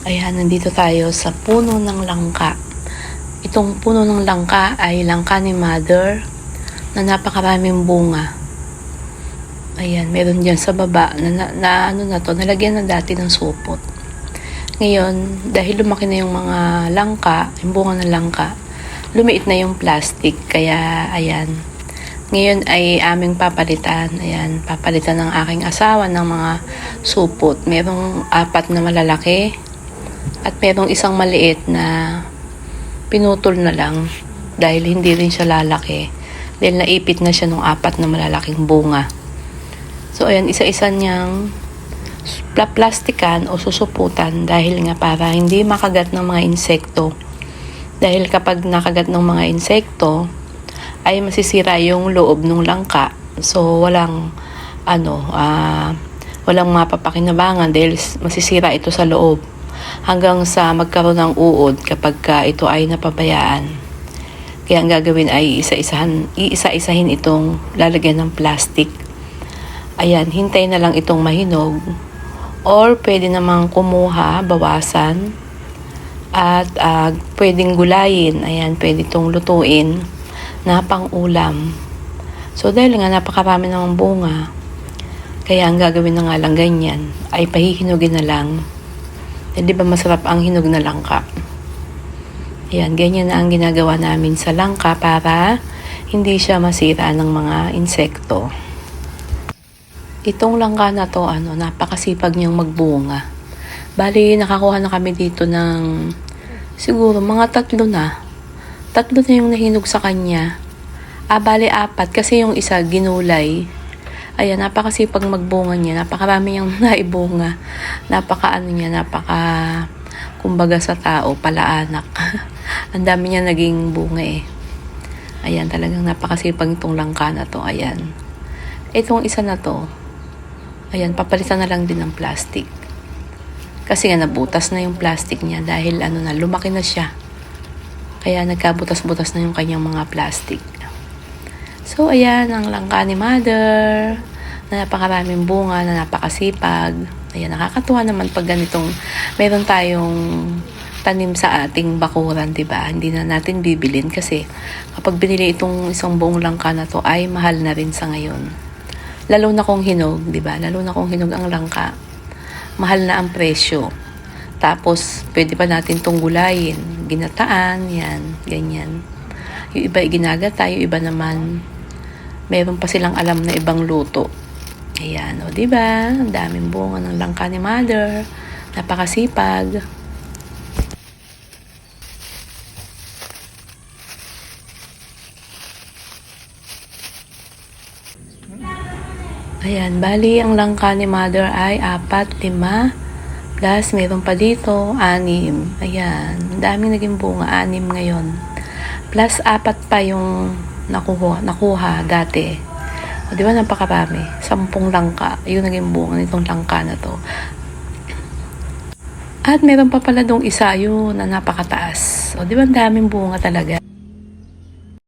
Ayan, nandito tayo sa puno ng langka. Itong puno ng langka ay langka ni Mother na napakaraming bunga. Ayan, meron dyan sa baba na, na, na ano na to, nalagyan na dati ng supot. Ngayon, dahil lumaki na yung mga langka, yung bunga ng langka, lumiit na yung plastic. Kaya, ayan. Ngayon ay aming papalitan. Ayan, papalitan ng aking asawa ng mga supot. Merong apat na malalaki at merong isang maliit na pinutol na lang dahil hindi rin siya lalaki. Dahil naipit na siya ng apat na malalaking bunga. So, ayan, isa-isa niyang pla- plastikan o susuputan dahil nga para hindi makagat ng mga insekto. Dahil kapag nakagat ng mga insekto, ay masisira yung loob ng langka. So, walang, ano, ah, walang mapapakinabangan dahil masisira ito sa loob hanggang sa magkaroon ng uod kapag ka ito ay napabayaan. Kaya ang gagawin ay isa-isahan, iisa-isahin itong lalagyan ng plastic. Ayan, hintay na lang itong mahinog. Or pwede namang kumuha, bawasan. At ah, pwedeng gulayin. Ayan, pwede itong lutuin na pang-ulam. So dahil nga napakarami ng bunga, kaya ang gagawin na nga lang ganyan ay pahihinugin na lang. Eh, di ba masarap ang hinog na langka? Ayan, ganyan na ang ginagawa namin sa langka para hindi siya masira ng mga insekto. Itong langka na to, ano, napakasipag niyang magbunga. Bali, nakakuha na kami dito ng siguro mga tatlo na. Tatlo na yung nahinog sa kanya. Ah, bali, apat. Kasi yung isa, ginulay. Ayan, napakasipag magbunga niya. Napakarami niyang naibunga. Napaka ano niya, napaka kumbaga sa tao, palaanak. Ang dami niya naging bunga eh. Ayan, talagang napakasipag itong langka na to. Ayan. Itong isa na to, ayan, papalitan na lang din ng plastic. Kasi nga nabutas na yung plastic niya dahil ano na, lumaki na siya. Kaya nagkabutas-butas na yung kanyang mga plastic. So, ayan, ang langka ni Mother na napakaraming bunga, na napakasipag. Ayan, nakakatuwa naman pag ganitong meron tayong tanim sa ating bakuran, di ba? Hindi na natin bibilin kasi kapag binili itong isang buong langka na to ay mahal na rin sa ngayon. Lalo na kung hinog, di ba? Lalo na kung hinog ang langka. Mahal na ang presyo. Tapos, pwede pa natin itong gulayin. Ginataan, yan, ganyan. Yung iba ay ginagata, yung iba naman meron pa silang alam na ibang luto. Ayan, o di ba? Ang daming bunga ng langka ni Mother. Napakasipag. Ayan, bali ang langka ni Mother ay apat, lima, plus meron pa dito, anim. Ayan, daming naging bunga, anim ngayon. Plus apat pa yung nakuha, nakuha dati. O, di ba napakarami? Sampung langka. Yung naging bunga nitong langka na to. At meron pa pala dong isa yun na napakataas. O, di ba ang daming bunga talaga?